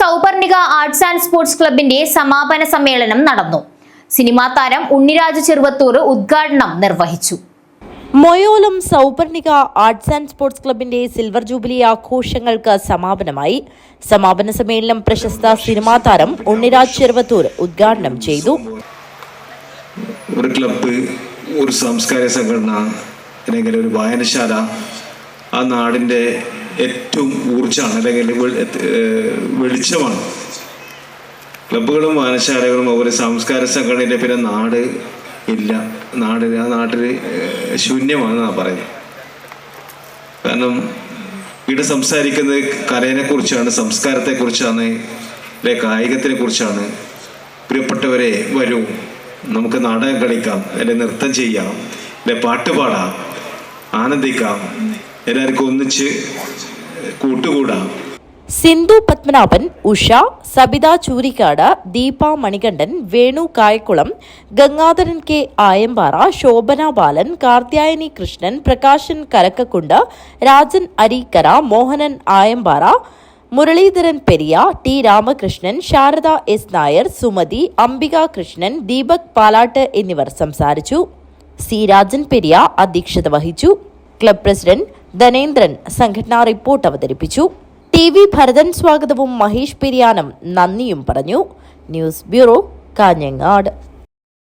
Sauparnika arts and sports ക്ലബിന്റെ സമാപന സമ്മേളനം നടന്നു. സിനിമാ താരം ഉണ്ണിരാജ് ചെറുവത്തൂർ ഉദ്ഘാടനം നിർവഹിച്ചു. Moyolam Souparnika arts and sports ക്ലബിന്റെ സിൽവർ ജൂബിലി ആഘോഷങ്ങൾക്ക് സമാപനമായി. സമാപന സമ്മേളനം പ്രശസ്ത സിനിമാ താരം ഉണ്ണിരാജ് ചെറുവത്തൂർ ഉദ്ഘാടനം ചെയ്തു. ഒരു ക്ലബ് ഒരു സംസ്കാര സംഘടന അല്ലെങ്കിൽ ഒരു വായനശാല ആ നാടിന്റെ ഏറ്റവും ഊർജമാണ് അല്ലെങ്കിൽ വെളിച്ചമാണ്. ക്ലബ്ബുകളും വായനശാലകളും അതുപോലെ സാംസ്കാരിക സംഘടനയുടെ പിന്നെ നാട് ഇല്ല. നാട് ആ നാട്ടിൽ ശൂന്യമാണ് ഞാൻ പറയുന്നത്. കാരണം ഇവിടെ സംസാരിക്കുന്നത് കലയെ സംസ്കാരത്തെക്കുറിച്ചാണ് സംസ്കാരത്തെ കുറിച്ചാണ് അല്ലെ കായികത്തിനെ കുറിച്ചാണ് പ്രിയപ്പെട്ടവരെ വരൂ. നമുക്ക് നാടകം കളിക്കാം അല്ലെ നൃത്തം ചെയ്യാം അല്ലെ പാട്ട് പാടാം ആനന്ദിക്കാം. എല്ലാവർക്കും ഒന്നിച്ച് കൂട്ടുകൂടാം. Sindhu Padmanabhan Usha Sabitha Choorikkad Deepa Manikandan Venu Kayakkulam Gangadharan K Ayampara Shobhana Balan Karthyayani Krishnan Prakashan Karakkakundu Rajan Areekkara Mohanan Ayampara Muraleedharan Periya T Ramakrishnan Sharada S Nair Sumathi Ambika Krishnan Deepak Palatt എന്നിവർ സംസാരിച്ചു. C Rajan Periya അധ്യക്ഷത വഹിച്ചു. Club president ധനേന്ദ്രൻ സംഘടനാ report അവതരിപ്പിച്ചു. T V Bharathan സ്വാഗതവും മഹേഷ് പെരിയാനം നന്ദിയും പറഞ്ഞു. News bureau Kanhangad.